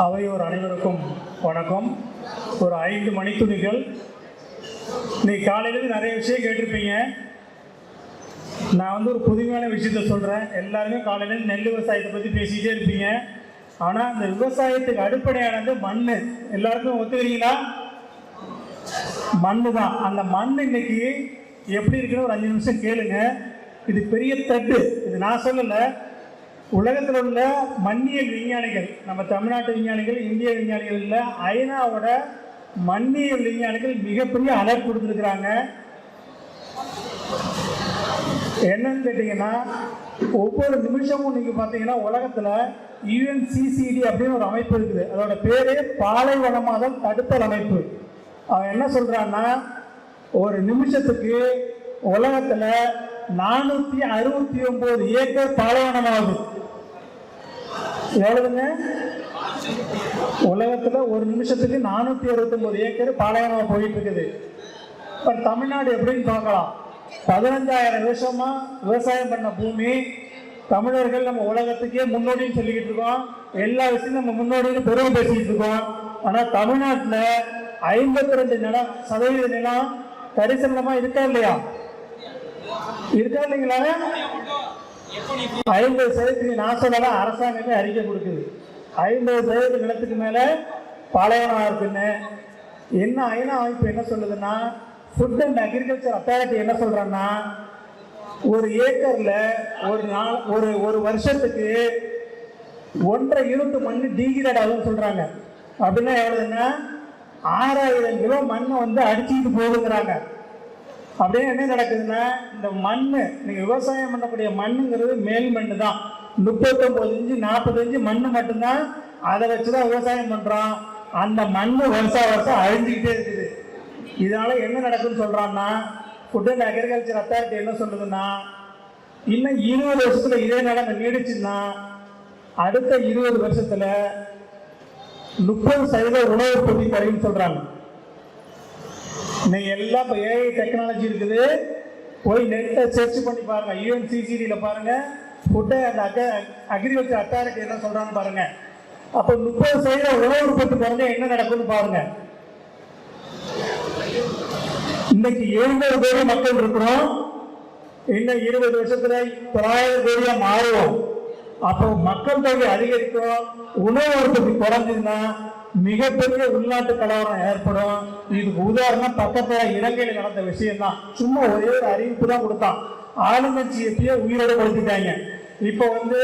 அவையோர் அனைவருக்கும் வணக்கம். ஒரு ஐந்து மணித்துணிகள் இன்னைக்கு காலையிலேருந்து நிறைய விஷயம் கேட்டிருப்பீங்க. நான் வந்து ஒரு புதுமையான விஷயத்த சொல்கிறேன் எல்லாருமே காலையிலேருந்து நெல் விவசாயத்தை பற்றி பேசிக்கிட்டே இருப்பீங்க. ஆனால் அந்த விவசாயத்துக்கு அடிப்படையானது மண் எல்லாருக்கும் ஒத்துக்கிறீங்களா? மண்ணு தான். அந்த மண் இன்னைக்கு எப்படி இருக்குன்னு ஒரு அஞ்சு நிமிஷம் கேளுங்க. இது பெரிய தட்டு இது நான் சொல்லலை. உலகத்தில் உள்ள மண்ணியல் விஞ்ஞானிகள் நம்ம தமிழ்நாட்டு விஞ்ஞானிகள் இந்திய விஞ்ஞானிகள் ஐநாவோட மண்ணியல் விஞ்ஞானிகள் மிகப்பெரிய அலர்ட் கொடுத்துருக்குறாங்க. என்னன்னு கேட்டிங்கன்னா ஒவ்வொரு நிமிஷமும் நீங்கள் பார்த்தீங்கன்னா உலகத்தில் யுஎன்சிசிடி அப்படின்னு ஒரு அமைப்பு இருக்குது. அதோட பேரே பாலைவனமாதல் தடுத்தல் அமைப்பு. அவன் என்ன சொல்கிறான்னா ஒரு நிமிஷத்துக்கு உலகத்தில் நானூற்றி அறுபத்தி ஒம்பது ஏக்கர் பாலைவனமாகுது. எவ்வளவுங்க உலகத்தில் ஒரு நிமிஷத்துக்கு நானூற்றி அறுபத்தொம்பது ஏக்கர் பாலைவனம் போயிட்டு இருக்குது இப்போ தமிழ்நாடு எப்படின்னு பார்க்கலாம். பதினஞ்சாயிரம் வருஷமா விவசாயம் பண்ண பூமி. தமிழர்கள் நம்ம உலகத்துக்கே முன்னோடின்னு சொல்லிக்கிட்டு இருக்கோம். எல்லா விஷயமும் நம்ம முன்னோடின்னு பெருமை பேசிக்கிட்டு இருக்கோம். ஆனால் தமிழ்நாட்டில் ஐம்பத்தி ரெண்டு நிலம் சதவீத நிலம் தரிசனமா இருக்கா இல்லையா? இருக்கா இல்லைங்களா? ஐம்பது சதவீதத்துக்கு நான் சொல்லல அரசாங்கமே அறிக்கை கொடுக்குது. ஐம்பது சதவீத நிலத்துக்கு மேலே பாலைவனம் இருக்குன்னு. என்ன ஐநா அமைப்பு என்ன சொல்லுதுன்னா ஃபுட் அண்ட் அக்ரிகல்ச்சர் அத்தாரிட்டி என்ன சொல்றேன்னா ஒரு ஏக்கர்ல ஒரு நாள் ஒரு ஒரு வருஷத்துக்கு ஒன்றரை யூனிட் மண் டீகிரேட் ஆகும்னு சொல்றாங்க. அப்படின்னா எவ்வளவுன்னா ஆறாயிரம் கிலோ மண்ணை வந்து அடிச்சுக்கிட்டு போகுங்கிறாங்க அப்படியே என்ன நடக்குதுன்னா இந்த மண் நீங்கள் விவசாயம் பண்ணக்கூடிய மண்ணுங்கிறது மேல் மண் தான் முப்பத்தொம்பது இன்ச்சு நாற்பது இன்ச்சு மண் மட்டும்தான் அதை வச்சு தான் விவசாயம் பண்ணுறோம் அந்த மண் வருஷம் வருஷம் அழிஞ்சிக்கிட்டே இருக்குது. இதனால என்ன நடக்குதுன்னு சொல்கிறான்னா ஃபுட் அண்ட் அக்ரிகல்ச்சர் அத்தாரிட்டி என்ன சொல்லுதுன்னா இன்னும் இருபது வருஷத்தில் இதே நிலைமை நீடிச்சுன்னா அடுத்த இருபது வருஷத்தில் முப்பது சதவீத உணவு பொருள் குறையும் சொல்கிறாங்க இன்னைக்கு எல்லாம் இப்போ ஏஐ டெக்னாலஜி இருக்குது. போய் நெட்டை சர்ச் பண்ணி பாருங்க. யூஎன்சிசிடியில் பாருங்கள் ஃபுட்டை அந்த அக அக்ரிகல்ச்சர் அத்தாரிட்டி என்ன சொல்கிறான்னு பாருங்கள் அப்போ முப்பது சதவீத உணவு உற்பத்தி குறைஞ்சா என்ன நடக்கும்னு பாருங்கள் இன்னைக்கு எழுநூறு கோடி மக்கள் இருக்கிறோம். இன்னும் இருபது வருஷத்துல தொள்ளாயிரம் கோடியா மாறுவோம். அப்போ மக்கள் தொகை அதிகரிக்கும். உணவு உற்பத்தி குறைஞ்சதுன்னா மிகப்பெரிய உள்நாட்டு கலவரம் ஏற்படும். இதுக்கு உதாரணம் பக்கத்துல இலங்கையில் நடந்த விஷயம் தான் சும்மா ஒரே ஒரு அறிவிப்பு தான் கொடுத்தான். ஆளுங்கட்சி உயிரோடு உயிரோட கொடுத்துட்டாங்க இப்போ வந்து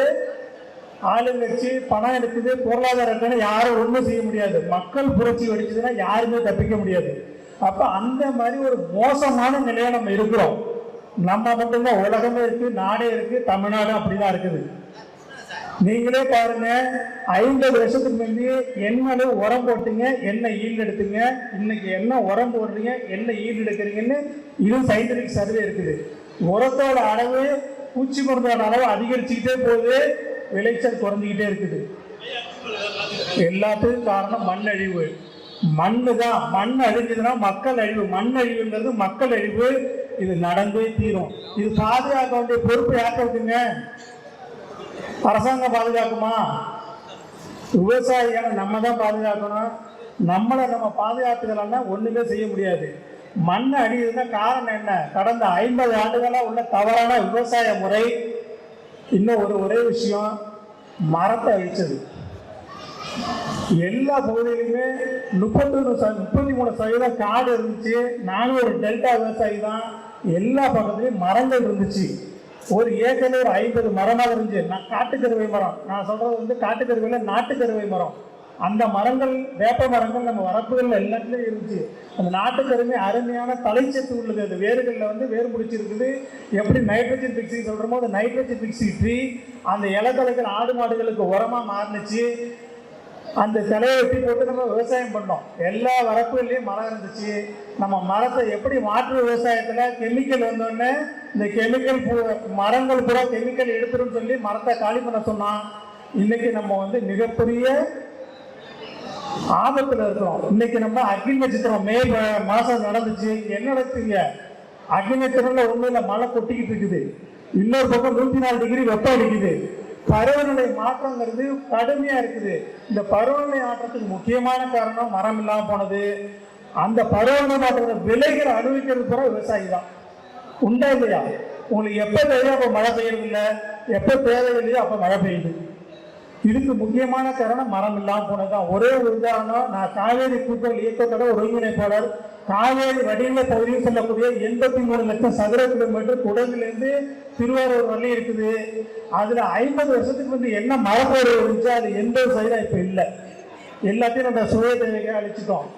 ஆளுங்கட்சி பணம் இருக்குது பொருளாதாரம் இருக்குன்னு யாரும் ஒன்றும் செய்ய முடியாது. மக்கள் புரட்சி வெடிச்சதுன்னா யாருமே தப்பிக்க முடியாது. அப்ப அந்த மாதிரி ஒரு மோசமான நிலையை நம்ம இருக்கிறோம். நம்ம மட்டும்தான். உலகமே இருக்கு நாடே இருக்கு தமிழ்நாடு அப்படிதான் இருக்குது. நீங்களே பாருங்க ஐம்பது வருஷத்துக்கு முந்தி என்ன அளவு உரம் போட்டீங்க என்ன ஈல்டு எடுத்தீங்க இன்னைக்கு என்ன உரம் போடுறீங்க என்ன ஈல்டு எடுக்கிறீங்கன்னு இது சயின்டிபிக் சர்வே இருக்குது. உரத்தோட அளவு பூச்சி மருந்தோட அளவு அதிகரிச்சுக்கிட்டே போகுது விளைச்சல் குறைஞ்சிக்கிட்டே இருக்குது. எல்லாத்துக்கும் காரணம் மண் அழிவு. மண்ணு தான் மண் அழிஞ்சதுன்னா மக்கள் அழிவு. மண் அழிவுங்கிறது மக்கள் அழிவு. இது நடந்தே தீரும். இது பாதுகாக்க வேண்டிய பொறுப்பு யார்கிட்ட இருக்குங்க அரசாங்கம் பாதுகாக்குமா? விவசாயிகளை நம்ம தான் பாதுகாக்கணும். நம்மளை நம்ம பாதுகாத்துக்கலாம்னா ஒன்றுமே செய்ய முடியாது. மண் அடிக்கிறதுனா காரணம் என்ன? கடந்த ஐம்பது ஆண்டுகளாக உள்ள தவறான விவசாய முறை. இன்னும் ஒரு ஒரே விஷயம் மரத்தை அழிச்சது. எல்லா பகுதியிலுமே முப்பத்தொன்று முப்பத்தி மூணு சதவீதம் காடு இருந்துச்சு. நானும் ஒரு டெல்டா விவசாயி தான் எல்லா பக்கத்துலேயும் மரங்கள் இருந்துச்சு. ஒரு ஏக்கரில் ஒரு ஐம்பது மரமாக இருந்துச்சு. நான் காட்டுக்கருவை மரம். நான் சொல்றது வந்து காட்டுக்கருவையில் நாட்டுக்கருவை மரம். அந்த மரங்கள் வேப்ப மரங்கள் நம்ம வரப்புகள் எல்லாத்துலேயும் இருந்துச்சு. அந்த நாட்டுக்கருமை அருமையான தலைச்சத்து உள்ளது. அது வேர்களில் வந்து வேர் பிடிச்சிருக்குது. எப்படி நைட்ரஜன் பிக்ஸிங் சொல்கிறோமோ அந்த நைட்ரஜன் பிக்ஸி ட்ரீ அந்த இலக்கலைகள் ஆடு மாடுகளுக்கு உரமாக மாறுனுச்சு. அந்த சிலையை வெட்டி போட்டு நம்ம விவசாயம் பண்ணோம். எல்லா வரப்புகள்லையும் மரம் இருந்துச்சு. நம்ம மரத்தை எப்படி மாற்று விவசாயத்தில் கெமிக்கல் வந்தோடனே இந்த கெமிக்கல் மரங்கள் பூரா கெமிக்கல் எடுத்துரும் சொல்லி மரத்தை காலி பண்ண சொன்னான். இன்னைக்கு நம்ம வந்து மிகப்பெரிய ஆபத்தில் இருக்கிறோம். இன்னைக்கு நம்ம அக்னி நட்சத்திரம் மே மாதம் நடந்துச்சு. என்ன நடத்துங்க அக்னி நட்சத்திரம்ல ஒன்றும் இல்லை மழை கொட்டிக்கிட்டு இருக்குது. இன்னொரு பக்கம் நூற்றி நாலு டிகிரி வெப்பம் அடிக்குது. பருவநிலை மாற்றங்கிறது கடுமையாக இருக்குது. இந்த பருவநிலை மாற்றத்துக்கு முக்கியமான காரணம் மரம் இல்லாமல் போனது. அந்த பருவநிலை மாற்றத்தை விலைகளை அனுபவிக்கிறது பூரா விவசாயி தான் உண்டா இல்லையா? உங்களுக்கு எப்போ தேவையோ அப்போ மழை பெய்யுறது எப்போ எப்ப தேவையில்லையோ அப்போ மழை பெய்யுது. இதுக்கு முக்கியமான காரணம் மரம் இல்லாமல் போனதுதான். ஒரே ஒரு உதாரணம் நான் காவேரி கூட்டல் இயக்கத்தோட ஒருங்கிணைப்பாளர். காவேரி வடிநில பகுதியில் சொல்லக்கூடிய எண்பத்தி மூணு லட்சம் சதுர கிலோமீட்டர் குடங்கிலிருந்து திருவாரூர் வரலையும் இருக்குது. அதில் ஐம்பது வருஷத்துக்கு வந்து என்ன மழை பெய்ய இருந்துச்சு அது எந்த ஒரு சைடாக இப்போ இல்லை. எல்லாத்தையும் நம்ம சுய தேவைக்காக அழிச்சிட்டோம்.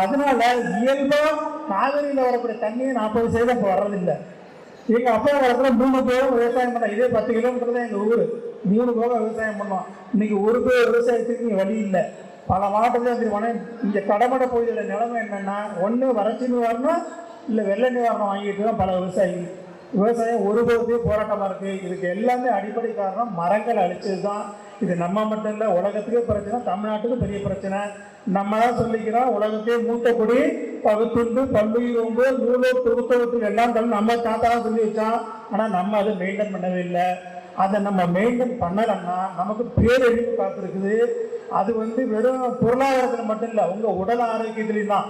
அதனால இயல்பா காவிரியில வரக்கூடிய தண்ணியை நாற்பது சதவீதம் இப்போ வர்றதில்லை. எங்கள் அப்பா காலத்தில் மூணு பேரும் விவசாயம் பண்ணோம் இதே பத்து கிலோமீட்டர் தான் எங்கள் ஊர். மூணு போகம் விவசாயம் பண்ணோம் இன்னைக்கு ஒரு பேர் விவசாயத்துக்கு இங்கே வழி இல்லை. பல மாவட்டத்துல தெரியுமா இங்கே கடமடை பகுதியோட நிலைமை என்னென்னா ஒன்று வறட்சி நிவாரணம் இல்லை வெள்ள நிவாரணம் வாங்கிட்டு தான் பல விவசாயிகள். விவசாயம் ஒரு போராட்டமாக இருக்குது இதுக்கு எல்லாமே அடிப்படை காரணம் மரங்கள் அழிச்சது தான். இது நம்ம மட்டும் இல்லை உலகத்துக்கே பிரச்சனை தமிழ்நாட்டுக்கு பெரிய பிரச்சனை. நம்ம தான் சொல்லிக்கிறோம் உலகத்தையே மூத்த பகுத்துண்டு பல்லுயிர் நூலூர் திருத்தவத்துக்கு எல்லாம் தள்ளி நம்ம தாத்தா தான் சொல்லி வச்சோம் ஆனால் நம்ம அதை மெயின்டைன் பண்ணவே இல்லை. அதை நம்ம மெயின்டைன் பண்ணலைன்னா நமக்கு பேரழிவு காத்திருக்குது அது வந்து வெறும் பொருளாதாரத்தில் மட்டும் இல்லை உங்கள் உடல் ஆரோக்கியத்துலையும் தான்.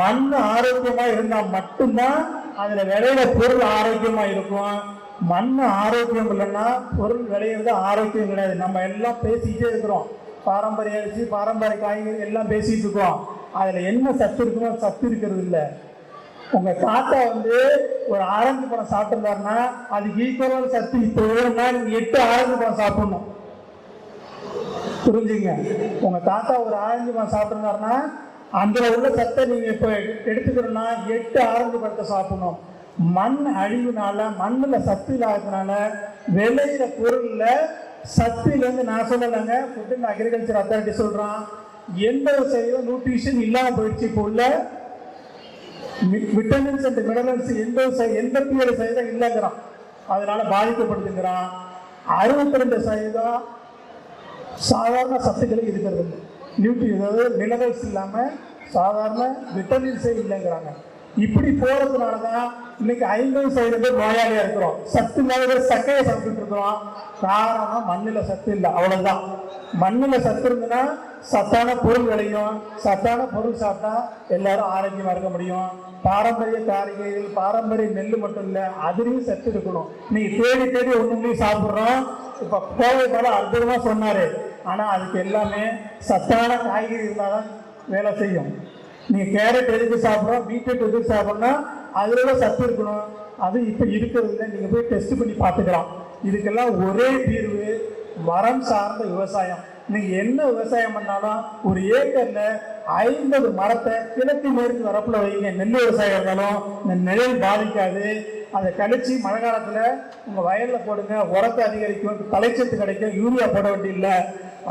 மண் ஆரோக்கியமா இருந்தா மட்டும்தான் அதுல விளையிற பொருள் ஆரோக்கியமா இருக்கும். மண் ஆரோக்கியம் இல்லைன்னா பொருள் விளையிறது ஆரோக்கியம் கிடையாது. நம்ம எல்லாம் பேசிக்கிட்டே இருக்கிறோம். பாரம்பரிய அரிசி பாரம்பரிய காய்கறி எல்லாம் பேசிட்டு இருக்கோம். அதுல என்ன சத்து இருக்குமோ சத்து இருக்கிறது இல்லை. உங்க தாத்தா வந்து ஒரு ஆரஞ்சு பழம் சாப்பிட்டுருந்தாருன்னா அதுக்கு ஈக்குவலான சக்தி இப்போ வேணும்னா நீங்க எட்டு ஆரஞ்சு பழம் சாப்பிடணும். புரிஞ்சுங்க? உங்க தாத்தா ஒரு ஆரஞ்சு பழம் சாப்பிட்டுருந்தாருன்னா அதுல உள்ள சத்தை நீங்க இப்ப எடுத்துக்கணும்னா எட்டு ஆரஞ்சு பழத்தை சாப்பிடணும். மண் அழிவுனால மண்ணில் சத்து இல்லாததுனால விளையிற பொருளில் சத்துலேருந்து நான் சொல்லலைங்க ஃபுட் அண்ட் அக்ரிகல்ச்சர் அத்தாரிட்டி சொல்கிறான் எந்த ஒரு சதவீதம் நியூட்ரிஷன் இல்லாமல் போயிடுச்சு இப்போ உள்ள விட்டமின்ஸ் அண்ட் மினரல்ஸ் எந்த எந்த எண்பத்தி ஏழு சதவீதம் இல்லைங்கிறான். அதனால பாதிக்கப்படுதுங்கிறான். அறுபத்தி ரெண்டு சதவீதம் சாதாரண சத்துக்கள் இருக்கிறது. நியூட்ரி அதாவது மினரல்ஸ் இல்லாமல் சாதாரண விட்டமின்ஸே இல்லைங்கிறாங்க. இப்படி போகிறதுனால தான் இன்னைக்கு ஐம்பது சதவீதம் பேர் நோயாளியாக இருக்கிறோம். சத்து இல்லாத சக்கையை சாப்பிட்டு இருக்கிறோம். காரணம் மண்ணில் சத்து இல்லை. அவ்வளோதான் மண்ணில் சத்து இருந்ததுன்னா சத்தான பொருள் விளையும் சத்தான பொருள் சாப்பிட்டா எல்லாரும் ஆரோக்கியமாக இருக்க முடியும். பாரம்பரிய காய்கறிகள் பாரம்பரிய நெல் மட்டும் இல்லை அதுலேயும் சத்து இருக்கணும். நீ தேடி தேடி ஒன்றுமே சாப்பிட்றோம் இப்போ கோவை போல அற்புதமாக சொன்னார். ஆனால் அதுக்கு எல்லாமே சத்தான காய்கறி இருந்தாதான் வேலை செய்யும். நீ கேரட் எதுக்கு சாப்பிட்றோம் பீட்ரூட் எதுக்கு சாப்பிட்றோம்னா அதுல சத்து இருக்கணும். அது இப்போ இருக்கிறது இல்லை. நீங்கள் போய் டெஸ்ட் பண்ணி பார்த்துக்கலாம். இதுக்கெல்லாம் ஒரே தீர்வு மரம் சார்ந்த விவசாயம். நீங்கள் என்ன விவசாயம் பண்ணாலும் ஒரு ஏக்கரில் ஐம்பது மரத்தை கிழக்கு மேற்கு வரப்புல வைங்க. நெல் விவசாயம் இருந்தாலும் இந்த நிழல் பாதிக்காது. அதை கழிச்சு மழை காலத்துல உங்க வயல்ல போடுங்க. உரத்தை அதிகரிக்கும். தலைச்சத்து கிடைக்கும். யூரியா போட வேண்டியதில்லை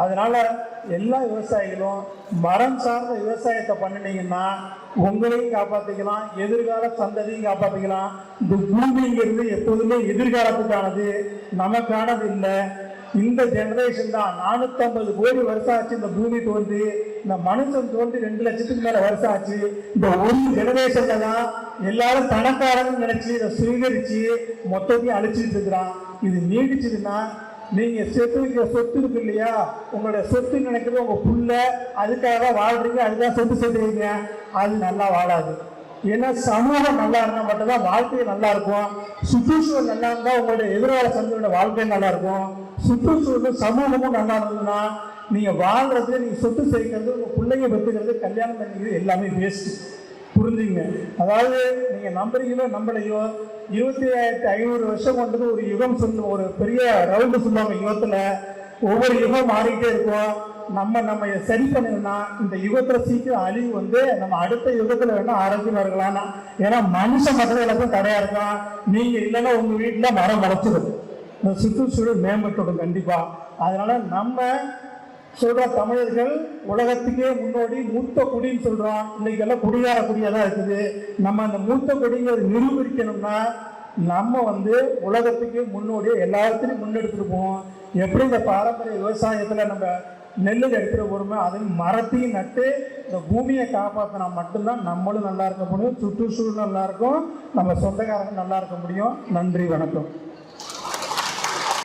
அதனால எல்லா விவசாயிகளும் மரம் சார்ந்த விவசாயத்தை பண்ணினீங்கன்னா உங்களையும் காப்பாத்திக்கலாம். எதிர்கால சந்ததியும் காப்பாத்திக்கலாம். இந்த பூமிங்கிறது எப்போதுமே எதிர்காலத்துக்கானது நமக்கானது இல்லை. இந்த ஜெனரேஷன் தான் நானூத்தம்பது கோடி வருஷம் ஆச்சு இந்த பூமி தோன்றி இந்த மனுஷன் தோன்றி ரெண்டு லட்சத்துக்கு மேல வருஷம் ஆச்சு. இந்த ஒரு ஜெனரேஷன்ல தான் எல்லாரும் பணக்காரன்னு நினைச்சு இதை சுவீகரிச்சு மொத்தத்தையும் அழிச்சிட்டு இருக்கிறான். இது நீடிச்சதுன்னா நீங்க சேர்த்து வைக்கிற சொத்து இருக்கு இல்லையா? உங்களோட சொத்து நினைக்கிறது உங்க புள்ள. அதுக்காக தான் வாழ்றீங்க அதுதான் சொத்து சேர்த்துறீங்க அது நல்லா வாழாது. ஏன்னா சமூகம் நல்லா இருந்தால் மட்டும்தான் வாழ்க்கை நல்லா இருக்கும். சுற்றுச்சூழல் நல்லா இருந்தால் உங்களுடைய எதிர்கால சந்தையோட வாழ்க்கை நல்லா இருக்கும். சுற்றுச்சூழலும் சமூகமும் நல்லா இருந்ததுன்னா நீங்கள் வாழ்றது நீங்கள் சொத்து சேர்க்கிறது உங்கள் பிள்ளைங்க பெற்றுக்கிறது கல்யாணம் பண்ணிக்கிறது எல்லாமே வேஸ்ட் புரிஞ்சுங்க. அதாவது நீங்கள் நம்புறீங்களோ நம்பலையோ இருபத்தி ஆயிரத்தி ஐநூறு வருஷம் கொண்டது ஒரு யுகம் சொல்ல ஒரு பெரிய ரவுண்டு சொல்லுவாங்க யுகத்தில். ஒவ்வொரு யுகம் மாறிக்கிட்டே இருக்கும். நம்ம நம்ம சரி பண்ணணும்னா இந்த யுகத்தில் சீக்கிரம் அழிவு வந்து நம்ம அடுத்த யுகத்தில் வேணால் ஆரோக்கியமாக இருக்கலாம்னா. ஏன்னா மனுஷன் மற்ற எல்லாத்தையும் தடையாக இருக்கலாம் நீங்கள் இல்லைன்னா உங்கள் வீட்டில் மரம் வளர்த்துடும் இந்த சுற்றுச்சூழல் மேம்பட்டுடும் கண்டிப்பாக அதனால் நம்ம சொல்ற தமிழர்கள் உலகத்துக்கே முன்னோடி மூத்த குடின்னு சொல்றோம் இன்னைக்கு எல்லாம் குடிகார குடியா தான் இருக்குது. நம்ம அந்த மூத்த குடிங்கிறத நிரூபிக்கணும்னா நம்ம வந்து உலகத்துக்கு முன்னோடி எல்லாத்துலையும் முன்னெடுத்துட்டு போவோம். எப்படி இந்த பாரம்பரிய விவசாயத்தில் நம்ம நெல்லு எடுத்துகிட்டு போகிறோமோ அதையும் மரத்தையும் நட்டு இந்த பூமியை காப்பாற்றினா மட்டும்தான் நம்மளும் நல்லா இருக்க முடியும் சுற்றுச்சூழல் நல்லா இருக்கும் நம்ம சொந்தக்காரங்க நல்லா இருக்க முடியும். நன்றி வணக்கம்.